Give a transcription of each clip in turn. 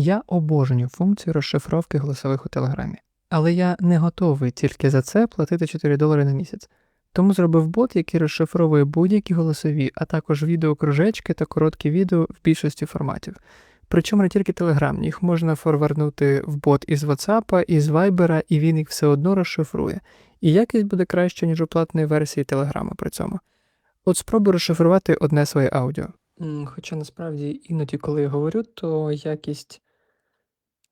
Я обожнюю функцію розшифровки голосових у Телеграмі, але я не готовий тільки за це платити 4 долари на місяць. Тому зробив бот, який розшифровує будь-які голосові, а також відеокружечки та короткі відео в більшості форматів. Причому не тільки телеграмні, їх можна форварднути в бот із WhatsApp, із Viber, і він їх все одно розшифрує. І якість буде краще, ніж у платної версії Телеграма при цьому. От спробую розшифрувати одне своє аудіо. Хоча насправді іноді, коли я говорю, то якість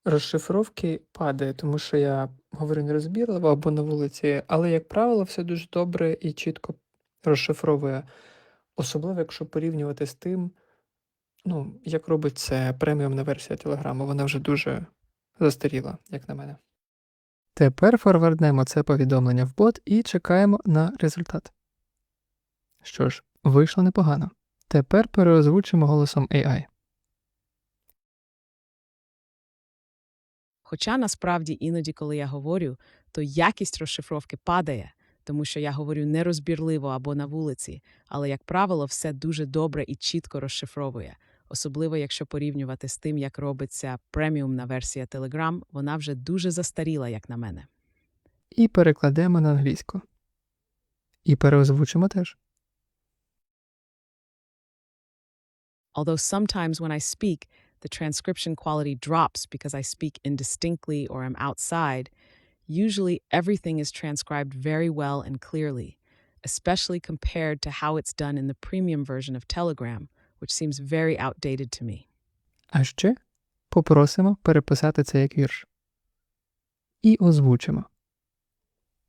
розшифровки падає, тому що я говорю нерозбірливо або на вулиці, але, як правило, все дуже добре і чітко розшифровує, особливо якщо порівнювати з тим, ну, як робить це преміумна версія Телеграму, вона вже дуже застаріла, як на мене. Тепер форварднемо це повідомлення в бот і чекаємо на результат. Що ж, вийшло непогано. Тепер переозвучимо голосом AI. Хоча насправді іноді, коли я говорю, то якість розшифровки падає, тому що я говорю нерозбірливо або на вулиці, але, як правило, все дуже добре і чітко розшифровує. Особливо, якщо порівнювати з тим, як робиться преміумна версія Telegram, вона вже дуже застаріла, як на мене. І перекладемо на англійську. І переозвучимо теж. Although sometimes when I speak, the transcription quality drops because I speak indistinctly or am outside, usually everything is transcribed very well and clearly, especially compared to how it's done in the premium version of Telegram, which seems very outdated to me. А ще попросимо переписати це як вірш. І озвучимо.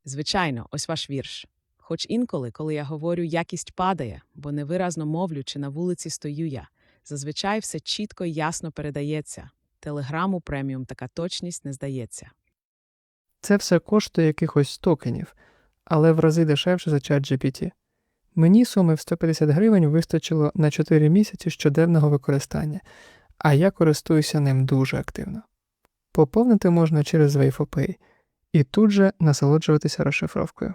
Звичайно, ось ваш вірш. Хоч інколи, коли я говорю, якість падає, бо невиразно мовлю чи на вулиці стою я, Зазвичай все чітко і ясно передається. Телеграму преміум така точність не здається. Це все коштує якихось токенів, але в рази дешевше за чат GPT. Мені суми в 150 гривень вистачило на 4 місяці щоденного використання, а я користуюся ним дуже активно. Поповнити можна через WaveOpay і тут же насолоджуватися розшифровкою.